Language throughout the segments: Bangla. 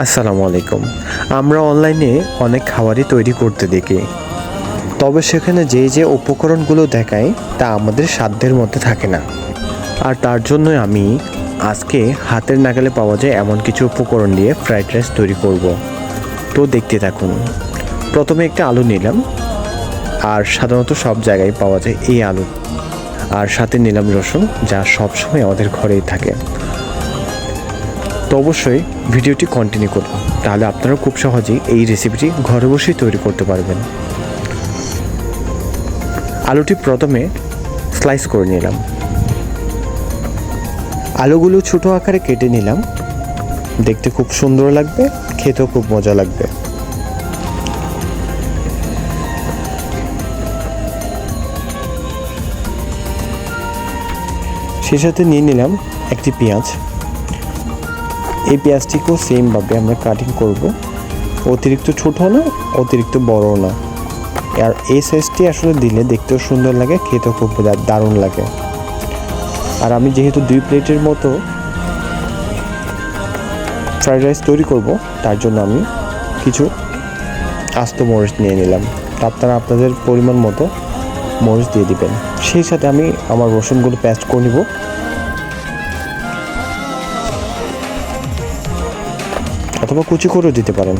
আসসালামু আলাইকুম। আমরা অনলাইনে অনেক খাবারই তৈরি করতে দেখি। তবে সেখানে যে যে উপকরণগুলো দেখায়, তা আমাদের সাধ্যের মধ্যে থাকে না। আর তার জন্যই আমি আজকে হাতের নাগালে পাওয়া যায় এমন কিছু উপকরণ দিয়ে ফ্রাইড রাইস তৈরি করব। তো দেখতে থাকুন। প্রথমে একটা আলু নিলাম। আর সাধারণত সব জায়গায় পাওয়া যায় এই আলু। আর সাথে নিলাম রসুন, যা সবসময় আমাদের ঘরেই থাকে। তো অবশ্যই ভিডিওটি কন্টিনিউ করুন। তাহলে আপনারা খুব সহজেই এই রেসিপিটি ঘরে বসেই তৈরি করতে পারবেন। আলুটি প্রথমে স্লাইস করে নিলাম। আলুগুলো ছোট আকারে কেটে নিলাম। দেখতে খুব সুন্দর লাগবে, খেতেও খুব মজা লাগবে। সে সাথে নিয়ে নিলাম একটি পেঁয়াজ। এই পেঁয়াজটিকেও সেমভাবে আমরা কাটিং করব। অতিরিক্ত ছোটো না, অতিরিক্ত বড়ও না। আর এই সাইজটি আসলে দিলে দেখতেও সুন্দর লাগে, খেতেও খুব দারুণ লাগে। আর আমি যেহেতু দুই প্লেটের মতো ফ্রাইড রাইস তৈরি করব, তার জন্য আমি কিছু আস্ত মরিচ নিয়ে নিলাম। আপনারা আপনাদের পরিমাণ মতো মরিচ দিয়ে দিবেন। সেই সাথে আমি আমার রসুনগুলো পেস্ট করে নিব। অথবা কুচি করেও দিতে পারেন।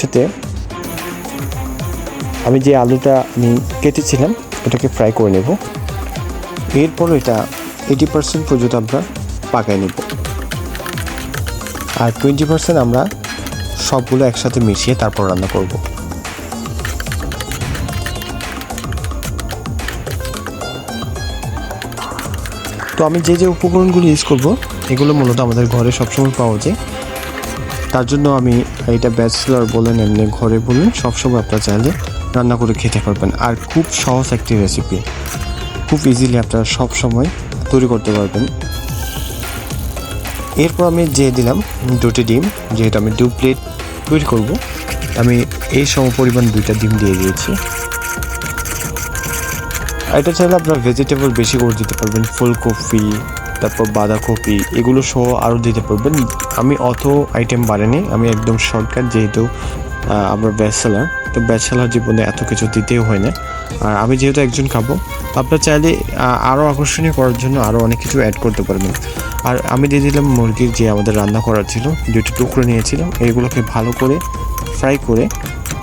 সাথে আমি যে আলুটা আমি কেটেছিলাম ওটাকে ফ্রাই করে নেব। এরপর এটা এইটি পার্সেন্ট পর্যন্ত আমরা পাকাই নেব। আর টোয়েন্টি পার্সেন্ট আমরা সবগুলো একসাথে মিশিয়ে তারপর রান্না করব। তো আমি যে যে উপকরণগুলো ইউজ করব এগুলো মূলত আমাদের ঘরে সবসময় পাওয়া যায়। তার জন্য আমি এটা ব্যাচেলার বলেন, এমনি ঘরে বলেন, সবসময় আপনারা চাইলে রান্না করে খেতে পারবেন। আর খুব সহজ একটি রেসিপি খুব ইজিলি আপনারা সব সময় তৈরি করতে পারবেন। এরপর আমি যে দিলাম দুটি ডিম, যেহেতু আমি দু প্লেট তৈরি করব, আমি এই সম পরিমাণ দুইটা ডিম দিয়ে দিয়েছি। এটা চাইলে আপনারা ভেজিটেবল বেশি করে দিতে পারবেন, ফুলকপি তারপর বাঁধাকপি, এগুলো সহ আরও দিতে পারবেন। আমি অত আইটেম বাড়াইনি আমি একদম শর্টকাট যেহেতু আমার ব্যাচেলার তো ব্যাচেলার জীবনে এত কিছু দিতেও হয় না। আর আমি যেহেতু একজন খাব, তো আপনারা চাইলে আরও আকর্ষণীয় করার জন্য আরও অনেক কিছু অ্যাড করতে পারবেন। আর আমি দিয়ে দিলাম মুরগির যে আমাদের রান্না করার ছিল দুটো টুকরো নিয়েছিলাম, এগুলোকে ভালো করে ফ্রাই করে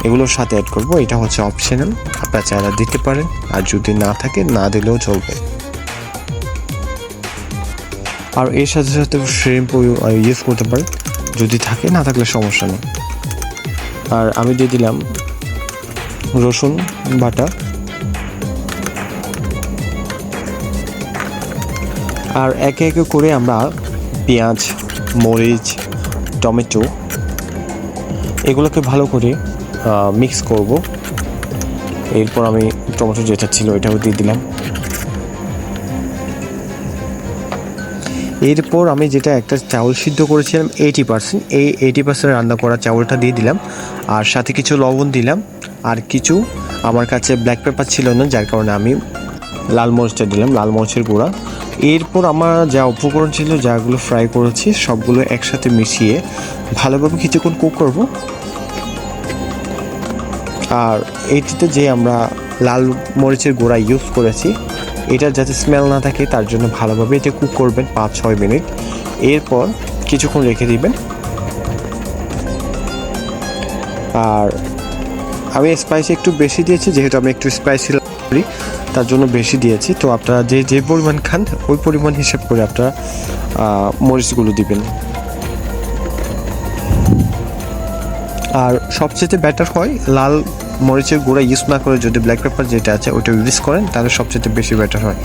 এগুলোর সাথে অ্যাড করব। এটা হচ্ছে অপশনাল আপনারা চাইলে দিতে পারেন, আর যদি না থাকে, না দিলেও চলবে। আর এর সাথে সাথে শ্রিম্প ইউজ করতে পারেন যদি থাকে, না থাকলে সমস্যা নেই। আর আমি দিয়ে দিলাম রসুন বাটা। আর একে একে করে আমরা পেঁয়াজ, মরিচ, টমেটো এগুলোকে ভালো করে মিক্স করব। এরপর আমি টমেটো যেটা ছিল, এটাও দিয়ে দিলাম। এরপর আমি যেটা একটা চাউল সিদ্ধ করেছিলাম এইটি পার্সেন্ট এই এইটি পার্সেন্ট রান্না করা চাউলটা দিয়ে দিলাম, আর সাথে কিছু লবণ দিলাম, আর কিছু আমার কাছে ব্ল্যাক পেপার ছিল না, যার কারণে আমি লাল মরিচটা দিলাম, লাল মরিচের গুঁড়া। এরপর আমার যা উপকরণ ছিল, যাগুলো ফ্রাই করেছি, সবগুলো একসাথে মিশিয়ে ভালোভাবে কিছুক্ষণ কুক করব। আর এইটিতে যে আমরা লাল মরিচের গুঁড়া ইউজ করেছি এটা যাতে স্মেল না থাকে, তার জন্য ভালোভাবে এটা কুক করবেন পাঁচ, ছয় মিনিট। এরপর কিছুক্ষণ রেখে দিবেন। আর আমি স্পাইসি একটু বেশি দিয়েছি, যেহেতু আমি একটু স্পাইসি করি, তার জন্য বেশি দিয়েছি। তো আপনারা যে যে পরিমাণ খান, ওই পরিমাণ হিসাব করে আপনারা মরিচগুলো দিবেন। আর সবচেয়ে বেটার হয় লাল মরিচের গুঁড়া ইউজ না করে যদি ব্ল্যাক পেপার যেটা আছে ওটা ইউজ করেন, তাহলে সবচেয়ে বেশি বেটার হয়।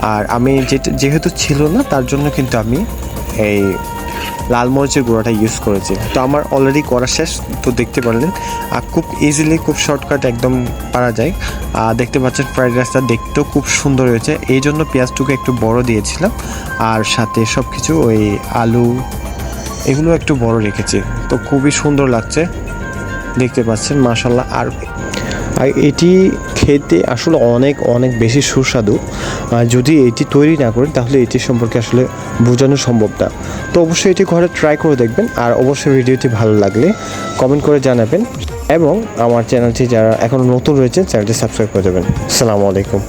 আর আমি যেটা, যেহেতু ছিল না, তার জন্য কিন্তু আমি এই লাল মরিচের গুঁড়াটা ইউজ করেছি। তো আমার অলরেডি করা শেষ, তো দেখতে পারলেন। আর খুব ইজিলি খুব শর্টকাট একদম পারা যায়। আর দেখতে পাচ্ছেন ফ্রাইড রাইসটা দেখতেও খুব সুন্দর হয়েছে। এই জন্য পেঁয়াজটুকু একটু বড় দিয়েছিলাম। আর সাথে সব কিছু ওই আলু, এগুলো একটু বড় রেখেছি। তো খুবই সুন্দর লাগছে। দেখতে পাচ্ছেন মাশাল্লাহ আর এটি খেতে আসলে অনেক অনেক বেশি সুস্বাদু। যদি এটি তৈরি না করেন, তাহলে এটি সম্পর্কে আসলে বোঝানো সম্ভব না। তো অবশ্যই এটি ঘরে ট্রাই করে দেখবেন, আর অবশ্যই ভিডিওটি ভালো লাগলে কমেন্ট করে জানাবেন। এবং আমার চ্যানেলটি যারা এখনও নতুন রয়েছে চ্যানেলটি সাবস্ক্রাইব করে দেবেন। আসসালামু আলাইকুম।